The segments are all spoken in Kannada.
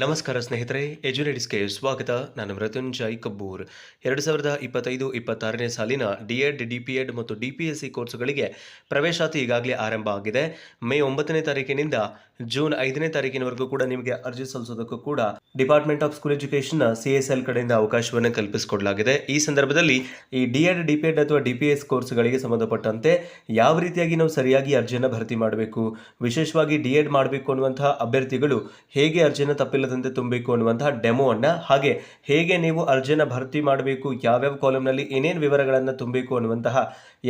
ನಮಸ್ಕಾರ ಸ್ನೇಹಿತರೆ ಎಜುನೇಟಿಸ್ಗೆ ಸ್ವಾಗತ. ನಾನು ಮೃತ್ಯುಂಜಯ್ ಕಬ್ಬೂರ್. ಎರಡು ಸಾವಿರದ ಇಪ್ಪತ್ತೈದು, ಇಪ್ಪತ್ತಾರನೇ ಸಾಲಿನ D Ed D P Ed ಮತ್ತು ಡಿ ಪಿ ಎಸ್ ಸಿ ಕೋರ್ಸುಗಳಿಗೆ ಪ್ರವೇಶಾತಿ ಈಗಾಗಲೇ ಆರಂಭ ಆಗಿದೆ. ಮೇ ಒಂಬತ್ತನೇ ತಾರೀಕಿನಿಂದ ಜೂನ್ ಐದನೇ ತಾರೀಕಿನವರೆಗೂ ಕೂಡ ನಿಮಗೆ ಅರ್ಜಿ ಸಲ್ಲಿಸೋದಕ್ಕೂ ಕೂಡ department of school education C S L ಕಡೆಯಿಂದ ಅವಕಾಶವನ್ನು ಕಲ್ಪಿಸಿಕೊಡಲಾಗಿದೆ. ಈ ಸಂದರ್ಭದಲ್ಲಿ ಈ ಡಿ ಎಡ್ ಡಿ ಅಥವಾ ಡಿ ಪಿ ಎಸ್ ಕೋರ್ಸ್ಗಳಿಗೆ ಸಂಬಂಧಪಟ್ಟಂತೆ ಯಾವ ರೀತಿಯಾಗಿ ನಾವು ಸರಿಯಾಗಿ ಅರ್ಜಿಯನ್ನು ಭರ್ತಿ ಮಾಡಬೇಕು, ವಿಶೇಷವಾಗಿ ಡಿ ಎಡ್ ಮಾಡಬೇಕು ಅನ್ನುವಂತಹ ಅಭ್ಯರ್ಥಿಗಳು ಹೇಗೆ ಅರ್ಜಿಯನ್ನು ತಪ್ಪಿಲ್ಲದಂತೆ ತುಂಬಬೇಕು ಅನ್ನುವಂತಹ ಡೆಮೋವನ್ನು ಹಾಗೆ ಹೇಗೆ ನೀವು ಅರ್ಜಿಯನ್ನು ಭರ್ತಿ ಮಾಡಬೇಕು, ಯಾವ್ಯಾವ ಕಾಲಮ್ನಲ್ಲಿ ಏನೇನು ವಿವರಗಳನ್ನು ತುಂಬಬೇಕು ಅನ್ನುವಂತಹ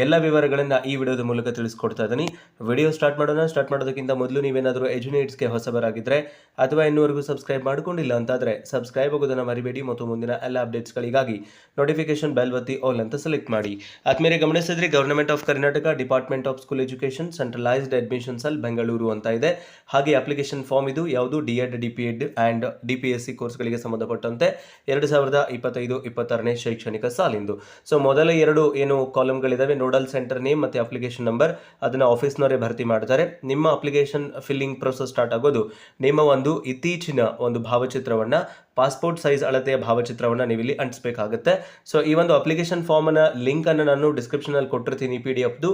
ಎಲ್ಲ ವಿವರಗಳನ್ನು ಈ ವಿಡಿಯೋದ ಮೂಲಕ ತಿಳಿಸ್ಕೊಡ್ತಾ ಇದ್ದೀನಿ. ವಿಡಿಯೋ ಸ್ಟಾರ್ಟ್ ಮಾಡೋಣ. ಸ್ಟಾರ್ಟ್ ಮಾಡೋದಕ್ಕಿಂತ ಮೊದಲು ನೀವೇನಾದರೂ ಎಜುನೇಟ್ಸ್ಗೆ ಹೊಸಬರಾಗಿದ್ದರೆ ಅಥವಾ ಇನ್ನೂವರೆಗೂ ಸಬ್ಸ್ಕ್ರೈಬ್ ಮಾಡ್ಕೊಂಡಿಲ್ಲ ಅಂತಾದರೆ ಸಬ್ಸ್ಕ್ರೈಬ್ ಆಗೋದನ್ನು ಮರಿಬೇಡಿ ಮತ್ತು ಮುಂದಿನ ಎಲ್ಲ ಅಪ್ಡೇಟ್ಸ್ಗಳಿಗಾಗಿ ನೋಟಿಫಿಕೇಶನ್ ಬೆಲ್ ಒತ್ತಿ ಆಲ್ ಅಂತ ಸೆಲೆಕ್ಟ್ ಮಾಡಿ. ಆದ್ಮೇಲೆ ಗಮನಿಸಿದ್ರೆ government of Karnataka department of school education centralised admissions cell Bengaluru ಅಂತ ಇದೆ. ಹಾಗೆ ಅಪ್ಲಿಕೇಶನ್ ಫಾರ್ಮ್ ಇದು ಯಾವುದು? D Ed D P Ed and D P S C ಕೋರ್ಸ್ಗಳಿಗೆ ಸಂಬಂಧಪಟ್ಟಂತೆ ಎರಡು ಸಾವಿರದ ಇಪ್ಪತ್ತೈದು, ಇಪ್ಪತ್ತಾರನೇ ಶೈಕ್ಷಣಿಕ ಸಾಲಿಂದು. ಸೊ ಮೊದಲ ಎರಡು ಏನು ಕಾಲಮ್ಗಳಿದಾವೆ ನೋಡಲ್ ಸೆಂಟರ್ ನೇಮ್ ಮತ್ತು ಅಪ್ಲಿಕೇಶನ್ ನಂಬರ್ ಅದನ್ನು ಆಫೀಸ್ನವರೇ ಭರ್ತಿ ಮಾಡ್ತಾರೆ. ನಿಮ್ಮ ಅಪ್ಲಿಕೇಶನ್ ಫಿಲ್ಲಿಂಗ್ ಪ್ರೊಸೆಸ್ ಸ್ಟಾರ್ಟ್ ಆಗೋದು. ನಿಮ್ಮ ಒಂದು ಇತ್ತೀಚಿನ ಒಂದು ಭಾವಚಿತ್ರವನ್ನು, ಪಾಸ್ಪೋರ್ಟ್ ಸೈಜ್ ಅಳತೆಯ ಭಾವಚಿತ್ರವನ್ನು ನೀವು ಇಲ್ಲಿ ಅಂಟಿಸಬೇಕಾಗುತ್ತೆ. ಸೊ ಈ ಒಂದು ಅಪ್ಲಿಕೇಶನ್ ಫಾರ್ಮನ್ನು ಲಿಂಕನ್ನು ನಾನು ಡಿಸ್ಕ್ರಿಪ್ಷನಲ್ಲಿ ಕೊಟ್ಟಿರ್ತೀನಿ ಪಿ ಡಿ ಎಫ್ದು.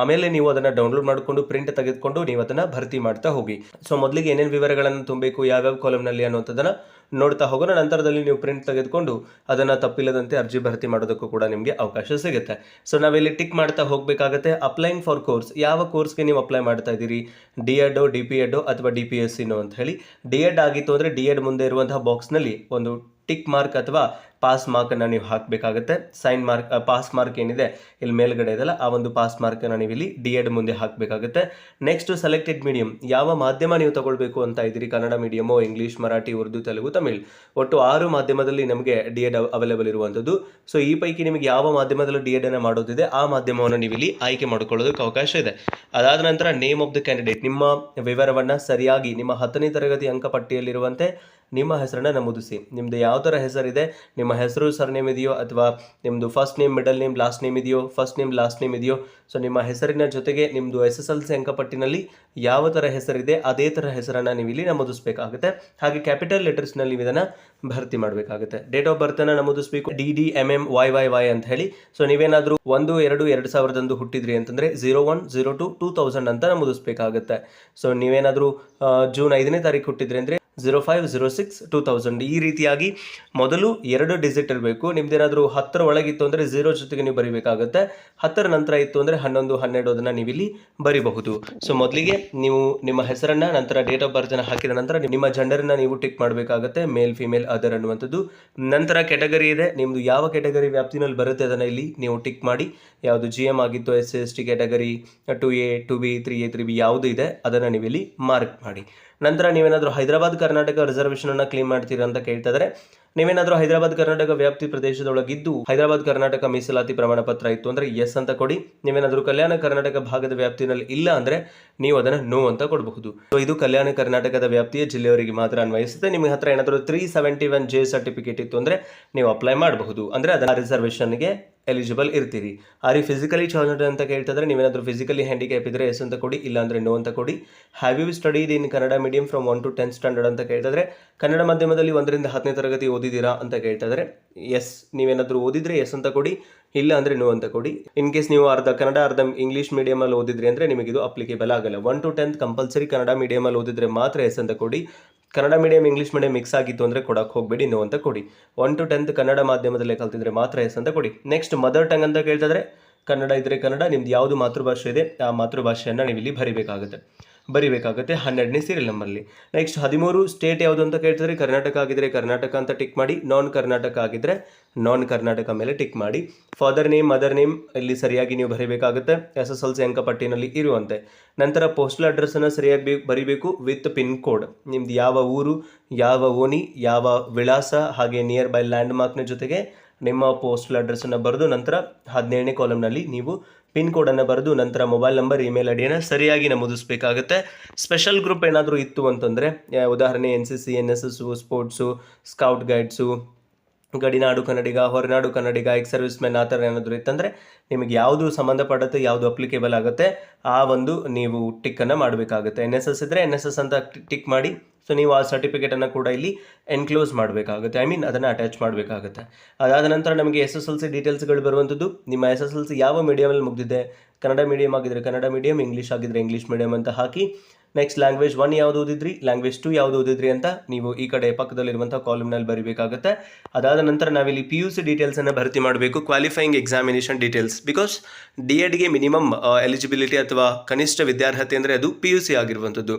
ಆಮೇಲೆ ನೀವು ಅದನ್ನು ಡೌನ್ಲೋಡ್ ಮಾಡಿಕೊಂಡು ಪ್ರಿಂಟ್ ತೆಗೆದುಕೊಂಡು ನೀವು ಅದನ್ನು ಭರ್ತಿ ಮಾಡ್ತಾ ಹೋಗಿ. ಸೊ ಮೊದಲಿಗೆ ಏನೇನು ವಿವರಗಳನ್ನು ತುಂಬಬೇಕು ಯಾವ್ಯಾವ ಕಾಲಮ್ನಲ್ಲಿ ಅನ್ನೋಂಥದ್ದನ್ನು ನೋಡ್ತಾ ಹೋಗೋಣ. ನಂತರದಲ್ಲಿ ನೀವು ಪ್ರಿಂಟ್ ತೆಗೆದುಕೊಂಡು ಅದನ್ನು ತಪ್ಪಿಲ್ಲದಂತೆ ಅರ್ಜಿ ಭರ್ತಿ ಮಾಡೋದಕ್ಕೂ ಕೂಡ ನಿಮಗೆ ಅವಕಾಶ ಸಿಗುತ್ತೆ. ಸೊ ನಾವಿಲ್ಲಿ ಟಿಕ್ ಮಾಡ್ತಾ ಹೋಗಬೇಕಾಗತ್ತೆ. ಅಪ್ಲೈಂಗ್ ಫಾರ್ ಕೋರ್ಸ್ ಯಾವ ಕೋರ್ಸ್ಗೆ ನೀವು ಅಪ್ಲೈ ಮಾಡ್ತಾ ಇದ್ದೀರಿ? D Ed D P Ed ಅಥವಾ ಡಿ ಪಿ ಎಸ್ ಸಿನೋ ಅಂತ ಹೇಳಿ. ಡಿ ಎಡ್ ಆಗಿತ್ತು ಅಂದರೆ ಡಿ ಎಡ್ ಮುಂದೆ ಇರುವಂತಹ ಬಾಕ್ಸ್ನಲ್ಲಿ ಒಂದು ಟಿಕ್ ಮಾರ್ಕ್ ಅಥವಾ ಪಾಸ್ ಮಾರ್ಕನ್ನು ನೀವು ಹಾಕಬೇಕಾಗುತ್ತೆ. ಸೈನ್ ಮಾರ್ಕ್ ಪಾಸ್ ಮಾರ್ಕ್ ಏನಿದೆ, ಇಲ್ಲಿ ಮೇಲ್ಗಡೆ ಇದೆಲ್ಲ ಆ ಒಂದು ಪಾಸ್ ಮಾರ್ಕನ್ನು ನೀವು ಇಲ್ಲಿ ಡಿ ಎಡ್ ಮುಂದೆ ಹಾಕಬೇಕಾಗುತ್ತೆ. ನೆಕ್ಸ್ಟ್ ಸೆಲೆಕ್ಟೆಡ್ ಮೀಡಿಯಂ ಯಾವ ಮಾಧ್ಯಮ ನೀವು ತಗೊಳ್ಬೇಕು ಅಂತ ಇದ್ದೀರಿ? ಕನ್ನಡ ಮೀಡಿಯಮೋ ಇಂಗ್ಲೀಷ್ ಮರಾಠಿ ಉರ್ದು ತೆಲುಗು ತಮಿಳ್ ಒಟ್ಟು ಆರು ಮಾಧ್ಯಮದಲ್ಲಿ ನಮಗೆ ಡಿ ಎಡ್ ಅವೈಲೇಬಲ್ ಇರುವಂಥದ್ದು. ಸೊ ಈ ಪೈಕಿ ನಿಮಗೆ ಯಾವ ಮಾಧ್ಯಮದಲ್ಲಿ ಡಿ ಎಡ್ ಅನ್ನು ಮಾಡೋದಿದೆ, ಆ ಮಾಧ್ಯಮವನ್ನು ನೀವು ಇಲ್ಲಿ ಆಯ್ಕೆ ಮಾಡಿಕೊಳ್ಳೋದಕ್ಕೆ ಅವಕಾಶ ಇದೆ. ಅದಾದ ನಂತರ ನೇಮ್ ಆಫ್ ದ ಕ್ಯಾಂಡಿಡೇಟ್ ನಿಮ್ಮ ವಿವರವನ್ನು ಸರಿಯಾಗಿ, ನಿಮ್ಮ ಹತ್ತನೇ ತರಗತಿ ಅಂಕಪಟ್ಟಿಯಲ್ಲಿರುವಂತೆ ನಿಮ್ಮ ಹೆಸರನ್ನು ನಮೂದಿಸಿ. ನಿಮ್ಮದು ಯಾವ ಥರ ಹೆಸರಿದೆ? ನಿಮ್ಮ ಹೆಸರು ಸರ್ನೇಮ್ ಇದೆಯೋ ಅಥವಾ ನಿಮ್ಮದು first name middle name last name ಇದೆಯೋ? ಫಸ್ಟ್ ನೇಮ್ ಲಾಸ್ಟ್ ನೇಮ್ ಇದೆಯೋ? ಸೊ ನಿಮ್ಮ ಹೆಸರಿನ ಜೊತೆಗೆ ನಿಮ್ಮದು ಎಸ್ ಎಸ್ ಎಲ್ ಸಿ ಅಂಕಪಟ್ಟಿನಲ್ಲಿ ಯಾವ ಥರ ಹೆಸರಿದೆ, ಅದೇ ಥರ ಹೆಸರನ್ನು ನೀವು ಇಲ್ಲಿ ನಮೂದಿಸಬೇಕಾಗುತ್ತೆ. ಹಾಗೆ ಕ್ಯಾಪಿಟಲ್ ಲೆಟರ್ಸ್ನಲ್ಲಿ ಇದನ್ನು ಭರ್ತಿ ಮಾಡಬೇಕಾಗುತ್ತೆ. ಡೇಟ್ ಆಫ್ ಬರ್ತನ್ನು ನಮೂದಿಸಬೇಕು. D D M M Y Y Y ಅಂತ ಹೇಳಿ. ಸೊ ನೀವೇನಾದರೂ ಒಂದು, ಎರಡು ಎರಡು ಸಾವಿರದಂದು ಹುಟ್ಟಿದ್ರಿ ಅಂತಂದರೆ zero one zero two two thousand ಅಂತ ನಮೂದಿಸಬೇಕಾಗುತ್ತೆ. ಸೊ ನೀವೇನಾದರೂ ಜೂನ್ ಐದನೇ ತಾರೀಕು ಹುಟ್ಟಿದ್ರಿ ಅಂದರೆ zero five zero six two thousand ಈ ರೀತಿಯಾಗಿ ಮೊದಲು ಎರಡು ಡಿಜಿಟ್ ಇರಬೇಕು. ನಿಮ್ದೇನಾದರೂ ಹತ್ತರ ಒಳಗಿತ್ತು ಅಂದರೆ ಝೀರೋ ಜೊತೆಗೆ ನೀವು ಬರಿಬೇಕಾಗುತ್ತೆ. ಹತ್ತರ ನಂತರ ಇತ್ತು ಅಂದರೆ ಹನ್ನೊಂದು, ಹನ್ನೆರಡು ಅದನ್ನು ನೀವು ಇಲ್ಲಿ ಬರಿಬಹುದು. ಸೊ ಮೊದಲಿಗೆ ನೀವು ನಿಮ್ಮ ಹೆಸರನ್ನು, ನಂತರ ಡೇಟ್ ಆಫ್ ಬರ್ತನ್ನು ಹಾಕಿದ ನಂತರ ನಿಮ್ಮ ಜೆಂಡರನ್ನು ನೀವು ಟಿಕ್ ಮಾಡಬೇಕಾಗುತ್ತೆ ಮೇಲ್ ಫಿಮೇಲ್ ಅದರ್ ಅನ್ನುವಂಥದ್ದು. ನಂತರ ಕೆಟಗರಿ ಇದೆ ನಿಮ್ಮದು ಯಾವ ಕೆಟಗರಿ ವ್ಯಾಪ್ತಿನಲ್ಲಿ ಬರುತ್ತೆ ಅದನ್ನು ಇಲ್ಲಿ ನೀವು ಟಿಕ್ ಮಾಡಿ. ಯಾವುದು ಜಿ ಎಂ ಆಗಿತ್ತು S S T category two A two B three A three B ಯಾವುದು ಇದೆ, ಅದನ್ನು ನೀವು ಇಲ್ಲಿ ಮಾರ್ಕ್ ಮಾಡಿ. ನಂತರ ನೀವೇನಾದರೂ ಹೈದರಾಬಾದ್ ಕರ್ನಾಟಕ ರಿಸರ್ವೇಷನನ್ನು ಕ್ಲೇಮ್ ಮಾಡ್ತೀರಾ ಅಂತ ಕೇಳ್ತಾ ನೀವೇನಾದರೂ ಹೈದರಾಬಾದ್ ಕರ್ನಾಟಕ ವ್ಯಾಪ್ತಿ ಪ್ರದೇಶದೊಳಗಿದ್ದು ಹೈದರಾಬಾದ್ ಕರ್ನಾಟಕ ಮೀಸಲಾತಿ ಪ್ರಮಾಣ ಪತ್ರ ಇತ್ತು ಅಂದರೆ ಎಸ್ ಅಂತ ಕೊಡಿ. ನೀವೇನಾದರೂ ಕಲ್ಯಾಣ ಕರ್ನಾಟಕ ಭಾಗದ ವ್ಯಾಪ್ತಿನಲ್ಲಿ ಇಲ್ಲ ಅಂದರೆ ನೀವು ಅದನ್ನು ನೋ ಅಂತ ಕೊಡಬಹುದು. ಸೊ ಇದು ಕಲ್ಯಾಣ ಕರ್ನಾಟಕದ ವ್ಯಾಪ್ತಿಯ ಜಿಲ್ಲೆಯವರಿಗೆ ಮಾತ್ರ ಅನ್ವಯಿಸುತ್ತೆ. ನಿಮಗೆ ಹತ್ರ ಏನಾದರೂ three seventy one J certificate ಇತ್ತು ಅಂದರೆ ನೀವು ಅಪ್ಲೈ ಮಾಡಬಹುದು. ಅಂದರೆ ಅದನ್ನು ರಿಸರ್ವೇಷನ್ಗೆ ಎಲಿಜಿಬಲ್ ಇರ್ತೀರಿ. ಆರಿ ಫಿಸಿಕಲಿ ಚಾಲೆಂಜ್ ಅಂತ ಕೇಳ್ತಿದ್ರೆ ನೀವೇನಾದರೂ ಫಿಸಿಕಲಿ ಹ್ಯಾಂಡಿಕ್ಯಾಪ್ ಇದ್ದರೆ ಎಸ್ ಅಂತ ಕೊಡಿ ಇಲ್ಲ ಅಂದರೆ ನೋ ಅಂತ ಕೊಡಿ. Have you studied in Kannada medium from one to tenth standard ಅಂತ ಕೇಳ್ತಿದ್ರೆ ಕನ್ನಡ ಮಾಧ್ಯಮದಲ್ಲಿ ಒಂದರಿಂದ ಹತ್ತನೇ ತರಗತಿ ಓದಿದ್ದೀರಾ ಅಂತ ಕೇಳ್ತಿದ್ರೆ ಎಸ್ ನೀವೇನಾದರೂ ಓದಿದ್ರೆ ಎಸ್ ಅಂತ ಕೊಡಿ. ಇಲ್ಲ ಅಂದರೆ ನೋ ಅಂತ ಕೊಡಿ. ಇನ್ ಕೇಸ್ ನೀವು ಅರ್ಧ ಕನ್ನಡ, ಅರ್ಧ ಇಂಗ್ಲೀಷ್ ಮೀಡಿಯಮಲ್ಲಿ ಓದಿದ್ರಿ ಅಂದರೆ ನಿಮಗೆ ಇದು ಅಪ್ಲಿಕೇಬಲ್ ಆಗಲ್ಲ. One to tenth compulsory Kannada ಮೀಡಿಯಮಲ್ಲಿ ಓದಿದ್ರೆ ಮಾತ್ರ ಎಸ್ ಅಂತ ಕೊಡಿ. Kannada medium English medium mix ಆಗಿತ್ತು ಅಂದರೆ ಕೊಡಕ್ಕೆ ಹೋಗಬೇಡಿ ನೋ ಅಂತ ಕೊಡಿ. ಒನ್ ಟು ಟೆಂತ್ ಕನ್ನಡ ಮಾಧ್ಯಮದಲ್ಲೇ ಕಲ್ತಿದ್ರೆ ಮಾತ್ರ ಎಸ್ ಅಂತ ಕೊಡಿ. ನೆಕ್ಸ್ಟ್ ಮದರ್ ಟಂಗ್ ಅಂತ ಕೇಳ್ತಿದ್ರೆ ಕನ್ನಡ ಇದ್ದರೆ ಕನ್ನಡ, ನಿಮ್ದು ಯಾವುದು ಮಾತೃಭಾಷೆ ಇದೆ, ಆ ಮಾತೃಭಾಷೆಯನ್ನು ನೀವು ಇಲ್ಲಿ ಬರಿಬೇಕಾಗುತ್ತೆ. ಬರಿಬೇಕಾಗುತ್ತೆ ಹನ್ನೆರಡನೇ ಸೀರಿಯಲ್ ನಂಬರ್ಲಿ ನೆಕ್ಸ್ಟ್ ಹದಿಮೂರು ಸ್ಟೇಟ್ ಯಾವುದು ಅಂತ ಕೇಳ್ತಿದ್ರೆ ಕರ್ನಾಟಕ ಆಗಿದ್ರೆ ಕರ್ನಾಟಕ ಅಂತ ಟಿಕ್ ಮಾಡಿ ನಾನ್ ಕರ್ನಾಟಕ ಆಗಿದ್ರೆ ನಾನ್ ಕರ್ನಾಟಕ ಮೇಲೆ ಟಿಕ್ ಮಾಡಿ. ಫಾದರ್ ನೇಮ್ ಮದರ್ ನೇಮ್ ಇಲ್ಲಿ ಸರಿಯಾಗಿ ನೀವು ಬರೀಬೇಕಾಗುತ್ತೆ. ಎಸ್ ಎಸ್ ಎಲ್ ಸಿ ಅಂಕಪಟ್ಟಿನಲ್ಲಿ ಇರುವಂತೆ. ನಂತರ ಪೋಸ್ಟಲ್ ಅಡ್ರೆಸ್ಸನ್ನು ಸರಿಯಾಗಿ ಬರೀಬೇಕು ವಿತ್ ಪಿನ್ ಕೋಡ್ ನಿಮ್ದು ಯಾವ ಊರು, ಯಾವ ಓಣಿ, ಯಾವ ವಿಳಾಸ, ಹಾಗೆ ನಿಯರ್ ಬೈ ಲ್ಯಾಂಡ್ ಮಾರ್ಕ್ನ ಜೊತೆಗೆ ನಿಮ್ಮ ಪೋಸ್ಟಲ್ ಅಡ್ರೆಸ್ಸನ್ನು ಬರೆದು ನಂತರ ಹದಿನೇಳನೇ ಕಾಲಮ್ನಲ್ಲಿ ನೀವು ಪಿನ್ ಕೋಡನ್ನು ಬರೆದು ನಂತರ ಮೊಬೈಲ್ ನಂಬರ್, ಇಮೇಲ್ ಐಡಿಯನ್ನು ಸರಿಯಾಗಿ ನಮೂದಿಸಬೇಕಾಗುತ್ತೆ. ಸ್ಪೆಷಲ್ ಗ್ರೂಪ್ ಏನಾದರೂ ಇತ್ತು ಅಂತಂದರೆ ಉದಾಹರಣೆ N C C, N S S sports, scout guides ಗಡಿನಾಡು ಕನ್ನಡಿಗ, ಹೊರನಾಡು ಕನ್ನಡಿಗ ಎಕ್ಸ್ ಸರ್ವಿಸ್ ಮೆನ್ ಆ ಥರ ಏನಾದರೂ ಇತ್ತಂದರೆ ನಿಮಗೆ ಯಾವುದು ಸಂಬಂಧಪಡುತ್ತೆ, ಯಾವುದು ಅಪ್ಲಿಕೇಬಲ್ ಆಗುತ್ತೆ, ಆ ಒಂದು ನೀವು ಟಿಕ್ಕನ್ನು ಮಾಡಬೇಕಾಗುತ್ತೆ. ಎನ್ ಎಸ್ ಎಸ್ ಇದ್ದರೆ ಎನ್ ಎಸ್ ಎಸ್ ಅಂತ ಟಿಕ್ ಮಾಡಿ ಸೊ ನೀವು ಆ ಸರ್ಟಿಫಿಕೇಟನ್ನು ಕೂಡ ಇಲ್ಲಿ ಎನ್ಕ್ಲೋಸ್ ಮಾಡಬೇಕಾಗುತ್ತೆ. ಐ ಮೀನ್ ಅದನ್ನು ಅಟ್ಯಾಚ್ ಮಾಡಬೇಕಾಗುತ್ತೆ. ಅದಾದ ನಂತರ ನಮಗೆ ಎಸ್ ಎಸ್ ಎಲ್ ಸಿ ಡೀಟೇಲ್ಸ್ಗಳು ಬರುವಂಥದ್ದು. ನಿಮ್ಮ ಎಸ್ ಎಸ್ ಎಲ್ ಸಿ ಯಾವ ಮೀಡಿಯಮಲ್ಲಿ ಮುಗಿದಿದೆ? ಕನ್ನಡ ಮೀಡಿಯಮ್ ಆಗಿದ್ದರೆ ಕನ್ನಡ ಮೀಡಿಯಮ್ ಇಂಗ್ಲೀಷ್ ಆಗಿದ್ದರೆ ಇಂಗ್ಲೀಷ್ ಮೀಡಿಯಮ್ ಅಂತ ಹಾಕಿ ನೆಕ್ಸ್ಟ್ ಲ್ಯಾಂಗ್ವೇಜ್ ಒನ್ ಯಾವುದು ಓದಿದ್ರಿ? ಲ್ಯಾಂಗ್ವೇಜ್ ಟು ಯಾವುದು ಓದಿದ್ರಿ ಅಂತ ನೀವು ಈ ಕಡೆ ಪಕ್ಕದಲ್ಲಿರುವಂಥ ಕಾಲಮ್ನಲ್ಲಿ ಬರೀಬೇಕಾಗುತ್ತೆ. ಅದಾದ ನಂತರ ನಾವಿಲ್ಲಿ ಪಿ ಯು ಸಿ ಡೀಟೇಲ್ಸನ್ನು ಭರ್ತಿ ಮಾಡಬೇಕು qualifying examination details because D ಎಡ್ಗೆ minimum eligibility ಅಥವಾ ಕನಿಷ್ಠ ವಿದ್ಯಾರ್ಹತೆ ಅಂದರೆ ಅದು ಪಿ ಯು ಸಿ ಆಗಿರುವಂಥದ್ದು.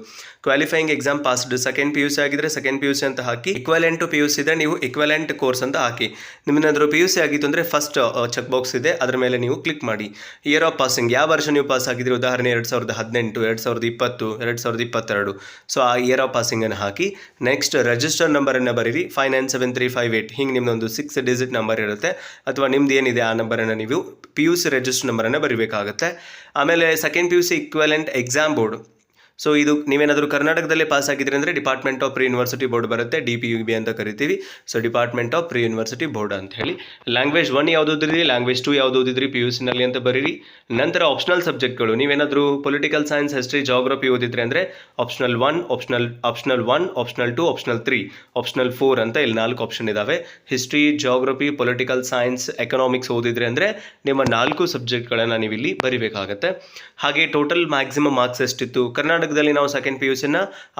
Qualifying exam passed second P U C ಆಗಿದ್ರೆ ಸೆಕೆಂಡ್ ಪಿ ಯು ಸಿ ಅಂತ ಹಾಕಿ ಇಕ್ವಲೆಂಟ್ ಪಿ ಯು ಸಿ ಇದ್ದರೆ ನೀವು ಇಕ್ವಲೆಂಟ್ ಕೋರ್ಸ್ ಅಂತ ಹಾಕಿ. ನಿಮ್ಮನ್ನಾದರೂ ಪಿ ಯು ಸಿ ಆಗಿತ್ತು ಅಂದರೆ ಫಸ್ಟ್ ಚೆಕ್ ಬಾಕ್ಸ್ ಇದೆ, ಅದರ ಮೇಲೆ ನೀವು ಕ್ಲಿಕ್ ಮಾಡಿ. ಇಯರ್ ಆಫ್ ಪಾಸಿಂಗ್ ಯಾವ ವರ್ಷ ನೀವು ಪಾಸ್ ಆಗಿದ್ರೆ ಉದಾಹರಣೆ ಎರಡು ಸಾವಿರದ ಹದಿನೆಂಟು, ಎರಡು ಸಾವಿರದ ಇಪ್ಪತ್ತು, ಎರಡು ಸಾವಿರದ ಇಪ್ಪತ್ತೆರಡು. ಸೊ ಆ ಇಯರ್ ಆಫ್ ಪಾಸಿಂಗನ್ನು ಹಾಕಿ ನೆಕ್ಸ್ಟ್ ರಿಜಿಸ್ಟರ್ ನಂಬರನ್ನು ಬರೀರಿ. Five nine seven three five eight ಹಿಂಗೆ ನಿಮ್ಮದೊಂದು ಸಿಕ್ಸ್ ಡಿಜಿಟ್ ನಂಬರ್ ಇರುತ್ತೆ. ಅಥವಾ ನಿಮ್ದು ಏನಿದೆ ಆ ನಂಬರನ್ನು ನೀವು ಪಿ ಯು ಸಿ ರಿಜಿಸ್ಟರ್ ನಂಬರನ್ನು ಬರೀಬೇಕಾಗುತ್ತೆ. ಆಮೇಲೆ second P U C equivalent exam board so ಇದು ನೀವೇನಾದರೂ ಕರ್ನಾಟಕದಲ್ಲೇ ಪಾಸ್ ಆಗಿದ್ರೆ ಅಂದರೆ department of pre university board ಬರುತ್ತೆ ಡಿ ಪಿ ಯು ಬಿ ಅಂತ ಕರಿತೀವಿ. So department of pre university board ಅಂತ ಹೇಳಿ. ಲ್ಯಾಂಗ್ವೇಜ್ ಒನ್ ಯಾವುದು ಓದಿದ್ರಿ ಲ್ಯಾಂಗ್ವೇಜ್ ಟು ಯಾವುದು ಓದಿದ್ರಿ ಪಿ ಯು ಸಿನಲ್ಲಿ ಅಂತ ಬರೀರಿ. ನಂತರ ಆಪ್ಷನಲ್ ಸಬ್ಜೆಕ್ಟ್ಗಳು ನೀವೇನಾದರೂ ಪೊಲಿಟಿಕಲ್ ಸೈನ್ಸ್ ಹಿಸ್ಟ್ರಿ ಜಾಗ್ರಫಿ ಓದಿದ್ರೆ ಅಂದರೆ optional one optional optional one optional two optional three optional four ಅಂತ ಇಲ್ಲಿ ನಾಲ್ಕು ಆಪ್ಷನ್ ಇದ್ದಾವೆ history geography political science economics ಓದಿದ್ರೆ ಅಂದರೆ ನಿಮ್ಮ ನಾಲ್ಕು ಸಬ್ಜೆಕ್ಟ್ಗಳನ್ನು ನೀವು ಇಲ್ಲಿ ಬರಿಬೇಕಾಗತ್ತೆ. ಹಾಗೆ ಟೋಟಲ್ ಮ್ಯಾಕ್ಸಿಮಮ್ ಮಾರ್ಕ್ಸ್ ಎಷ್ಟಿತ್ತು? ಕರ್ನಾಟಕದಲ್ಲಿ ನಾವು ಸೆಕೆಂಡ್ ಪಿ ಯು ಸಿನ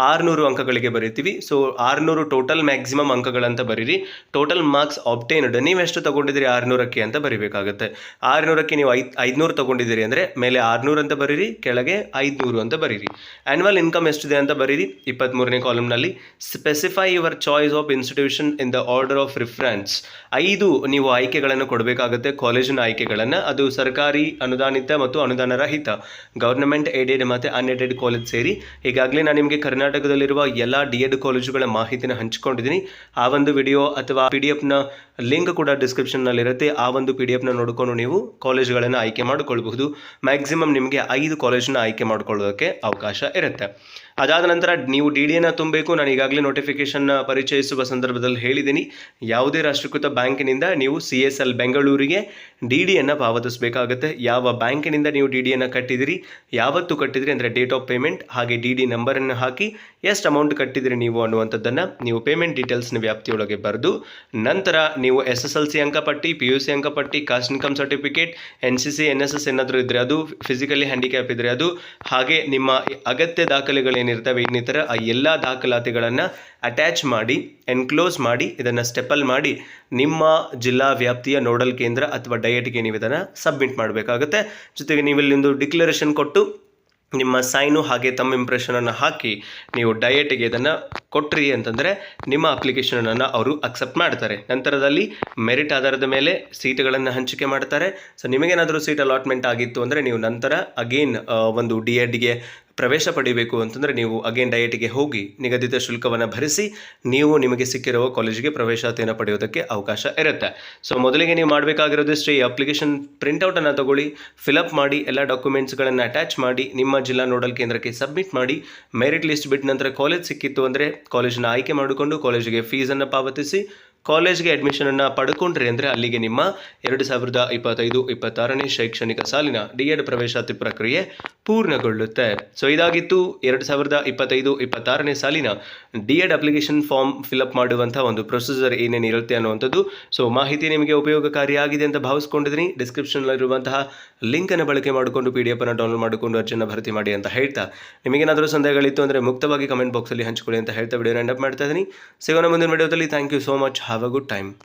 ಆರುನೂರು ಅಂಕಗಳಿಗೆ ಬರೀತೀವಿ. ಸೊ ಆರುನೂರು ಟೋಟಲ್ ಮ್ಯಾಕ್ಸಿಮಮ್ ಅಂಕಗಳಂತ ಬರೀರಿ. ಟೋಟಲ್ ಮಾರ್ಕ್ಸ್ ಆಪ್ಟೈನ್ಡ್ ನೀವು ಎಷ್ಟು ತೊಗೊಂಡಿದ್ದೀರಿ ಆರುನೂರಕ್ಕೆ ಅಂತ ಬರೀಬೇಕಾಗುತ್ತೆ. ಆರುನೂರಕ್ಕೆ ನೀವು ಐದು, ಐದುನೂರು ತಗೊಂಡಿದ್ದೀರಿ ಅಂದರೆ ಮೇಲೆ ಆರುನೂರು ಅಂತ ಬರೀರಿ, ಕೆಳಗೆ ಐದುನೂರು ಅಂತ ಬರೀರಿ. ಆ್ಯನ್ಯುವಲ್ ಇನ್ಕಮ್ ಎಷ್ಟಿದೆ ಅಂತ ಬರೀರಿ ಇಪ್ಪತ್ತ್ಮೂರನೇ ಕಾಲಮ್ನಲ್ಲಿ specify your choice of institution in the order of reference ಐದು ನೀವು ಆಯ್ಕೆಗಳನ್ನು ಕೊಡಬೇಕಾಗುತ್ತೆ ಕಾಲೇಜಿನ ಆಯ್ಕೆಗಳನ್ನು. ಅದು ಸರ್ಕಾರಿ ಅನುದಾನಿತ ಮತ್ತು ಅನುದಾನ ರಹಿತ. ಗವರ್ನಮೆಂಟ್ ಏಡೆಡ್ ಮತ್ತು ಅನ್ಎಡೆಡ್ ಕಾಲೇಜ್ ಸೇರಿ. ಈಗಾಗಲೇ ನಾನು ನಿಮಗೆ ಕರ್ನಾಟಕದಲ್ಲಿರುವ ಎಲ್ಲ ಡಿ ಎಡ್ ಕಾಲೇಜುಗಳ ಮಾಹಿತಿನ ಹಂಚಿಕೊಂಡಿದ್ದೀನಿ. ಆ ಒಂದು ವಿಡಿಯೋ ಅಥವಾ ಪಿ ಡಿ ಎಫ್ನ ಲಿಂಕ್ ಕೂಡ ಡಿಸ್ಕ್ರಿಪ್ಷನ್ನಲ್ಲಿರುತ್ತೆ ಆ ಒಂದು ಪಿ ಡಿ ಎಫ್ನ ನೋಡಿಕೊಂಡು ನೀವು ಕಾಲೇಜುಗಳನ್ನು ಆಯ್ಕೆ ಮಾಡಿಕೊಳ್ಬಹುದು. ಮ್ಯಾಕ್ಸಿಮಮ್ ನಿಮಗೆ ಐದು ಕಾಲೇಜನ್ನ ಆಯ್ಕೆ ಮಾಡ್ಕೊಳ್ಳೋದಕ್ಕೆ ಅವಕಾಶ ಇರುತ್ತೆ. ಅದಾದ ನಂತರ ನೀವು ಡಿ ಡಿಯನ್ನು ತುಂಬಬೇಕು. ನಾನು ಈಗಾಗಲೇ ನೋಟಿಫಿಕೇಶನ್ ಪರಿಚಯಿಸುವ ಸಂದರ್ಭದಲ್ಲಿ ಹೇಳಿದ್ದೀನಿ. ಯಾವುದೇ ರಾಷ್ಟ್ರೀಕೃತ ಬ್ಯಾಂಕಿನಿಂದ ನೀವು ಸಿ ಎಸ್ ಎಲ್ ಬೆಂಗಳೂರಿಗೆ ಡಿ ಡಿಯನ್ನು ಪಾವತಿಸಬೇಕಾಗುತ್ತೆ. ಯಾವ ಬ್ಯಾಂಕಿನಿಂದ ನೀವು ಡಿ ಡಿಯನ್ನು ಕಟ್ಟಿದಿರಿ, ಯಾವತ್ತು ಕಟ್ಟಿದಿರಿ ಅಂದರೆ ಡೇಟ್ ಆಫ್ ಪೇಮೆಂಟ್, ಹಾಗೆ ಡಿ ಡಿ ನಂಬರನ್ನು ಹಾಕಿ ಎಷ್ಟು ಅಮೌಂಟ್ ಕಟ್ಟಿದಿರಿ ನೀವು ಅನ್ನುವಂಥದ್ದನ್ನು ನೀವು ಪೇಮೆಂಟ್ ಡೀಟೇಲ್ಸ್ನ ವ್ಯಾಪ್ತಿಯೊಳಗೆ ಬರೆದು, ನಂತರ ನೀವು ಎಸ್ ಎಸ್ ಎಲ್ ಸಿ ಅಂಕಪಟ್ಟಿ, ಪಿ ಯು ಸಿ ಅಂಕಪಟ್ಟಿ, caste income certificate, N C C, N S S ಏನಾದರೂ ಇದ್ದರೆ ಅದು, ಫಿಸಿಕಲಿ ಹ್ಯಾಂಡಿಕ್ಯಾಪ್ ಇದ್ದರೆ ಅದು, ಹಾಗೆ ನಿಮ್ಮ ಅಗತ್ಯ ದಾಖಲೆಗಳೇನಿರ್ತವೆ ಇನ್ನಿತರ, ಆ ಎಲ್ಲ ದಾಖಲಾತಿಗಳನ್ನು ಅಟ್ಯಾಚ್ ಮಾಡಿ ಎನ್ಕ್ಲೋಸ್ ಮಾಡಿ, ಇದನ್ನು ಸ್ಟೆಪಲ್ ಮಾಡಿ ನಿಮ್ಮ ಜಿಲ್ಲಾ ವ್ಯಾಪ್ತಿಯ ನೋಡಲ್ ಕೇಂದ್ರ ಅಥವಾ ಡಯಟ್ಗೆ ನೀವು ಇದನ್ನು ಸಬ್ಮಿಟ್ ಮಾಡಬೇಕಾಗುತ್ತೆ. ಜೊತೆಗೆ ನೀವು ಇಲ್ಲಿಂದು ಡಿಕ್ಲರೇಷನ್ ಕೊಟ್ಟು ನಿಮ್ಮ ಸೈನು ಹಾಗೆ ತಮ್ಮ ಇಂಪ್ರೆಷನನ್ನು ಹಾಕಿ ನೀವು ಡಯಟ್ಗೆ ಇದನ್ನು ಕೊಟ್ರಿ ಅಂತಂದರೆ ನಿಮ್ಮ ಅಪ್ಲಿಕೇಶನನ್ನು ಅವರು ಅಕ್ಸೆಪ್ಟ್ ಮಾಡ್ತಾರೆ. ನಂತರದಲ್ಲಿ ಮೆರಿಟ್ ಆಧಾರದ ಮೇಲೆ ಸೀಟ್ಗಳನ್ನು ಹಂಚಿಕೆ ಮಾಡ್ತಾರೆ. ಸೊ ನಿಮಗೇನಾದರೂ ಸೀಟ್ ಅಲಾಟ್ಮೆಂಟ್ ಆಗಿತ್ತು ಅಂದರೆ ನೀವು ನಂತರ ಅಗೇನ್ ಒಂದು ಡಿ ಎಡ್ಗೆ ಪ್ರವೇಶ ಪಡಿಬೇಕು ಅಂತಂದರೆ ನೀವು ಅಗೇನ್ ಡಯಟಿಗೆ ಹೋಗಿ ನಿಗದಿತ ಶುಲ್ಕವನ್ನು ಭರಿಸಿ ನೀವು ನಿಮಗೆ ಸಿಕ್ಕಿರುವ ಕಾಲೇಜಿಗೆ ಪ್ರವೇಶಾತಿಯನ್ನು ಪಡೆಯೋದಕ್ಕೆ ಅವಕಾಶ ಇರುತ್ತೆ. ಸೊ ಮೊದಲಿಗೆ ನೀವು ಮಾಡಬೇಕಾಗಿರೋದಿಷ್ಟೇ ಈ ಅಪ್ಲಿಕೇಶನ್ ಪ್ರಿಂಟೌಟನ್ನು ತಗೊಳ್ಳಿ ಫಿಲಪ್ ಮಾಡಿ, ಎಲ್ಲ ಡಾಕ್ಯುಮೆಂಟ್ಸ್ಗಳನ್ನು ಅಟ್ಯಾಚ್ ಮಾಡಿ, ನಿಮ್ಮ ಜಿಲ್ಲಾ ನೋಡಲ್ ಕೇಂದ್ರಕ್ಕೆ ಸಬ್ಮಿಟ್ ಮಾಡಿ ಮೆರಿಟ್ ಲಿಸ್ಟ್ ಬಿಟ್ಟ ನಂತರ ಕಾಲೇಜ್ ಸಿಕ್ಕಿತ್ತು ಅಂದರೆ ಕಾಲೇಜನ್ನು ಆಯ್ಕೆ ಮಾಡಿಕೊಂಡು ಕಾಲೇಜಿಗೆ ಫೀಸನ್ನು ಪಾವತಿಸಿ ಕಾಲೇಜ್ಗೆ ಅಡ್ಮಿಷನನ್ನು ಪಡ್ಕೊಂಡ್ರಿ ಅಂದರೆ ಅಲ್ಲಿಗೆ ನಿಮ್ಮ ಎರಡು ಸಾವಿರದ ಇಪ್ಪತ್ತೈದು, ಇಪ್ಪತ್ತಾರನೇ ಶೈಕ್ಷಣಿಕ ಸಾಲಿನ ಡಿ ಎಡ್ ಪ್ರವೇಶಾತಿ ಪ್ರಕ್ರಿಯೆ ಪೂರ್ಣಗೊಳ್ಳುತ್ತೆ. ಸೊ ಇದಾಗಿತ್ತು ಎರಡು ಸಾವಿರದ ಇಪ್ಪತ್ತೈದು, ಇಪ್ಪತ್ತಾರನೇ ಸಾಲಿನ D Ed application form fill up ಮಾಡುವಂಥ ಒಂದು ಪ್ರೊಸೀಜರ್ ಏನೇನಿರುತ್ತೆ ಅನ್ನುವಂಥದ್ದು. ಸೊ ಮಾಹಿತಿ ನಿಮಗೆ ಉಪಯೋಗಕಾರಿಯಾಗಿದೆ ಅಂತ ಭಾವಿಸ್ಕೊಂಡಿದ್ದೀನಿ. ಡಿಸ್ಕ್ರಿಪ್ಷನ್ನಲ್ಲಿರುವಂತಹ ಲಿಂಕನ್ನು ಬಳಕೆ ಮಾಡಿಕೊಂಡು ಪಿ ಡಿ ಎಫ್ ಅನ್ನು ಡೌನ್ಲೋಡ್ ಮಾಡಿಕೊಂಡು ಅರ್ಜಿಯನ್ನು ಭರ್ತಿ ಮಾಡಿ ಅಂತ ಹೇಳ್ತಾ. ನಿಮಗೇನಾದರೂ ಸಂದೇಹಗಳಿತ್ತು ಅಂದರೆ ಮುಕ್ತವಾಗಿ ಕಮೆಂಟ್ ಬಾಕ್ಸಲ್ಲಿ ಹಂಚಿಕೊಳ್ಳಿ ಅಂತ ಹೇಳ್ತಾ ವಿಡಿಯೋನ ಎಂಡಪ್ ಮಾಡ್ತಾ ಇದ್ದೀನಿ. ಸಿಗೋಣ ಮುಂದಿನ ವಿಡಿಯೋದಲ್ಲಿ thank you so much Have a good time.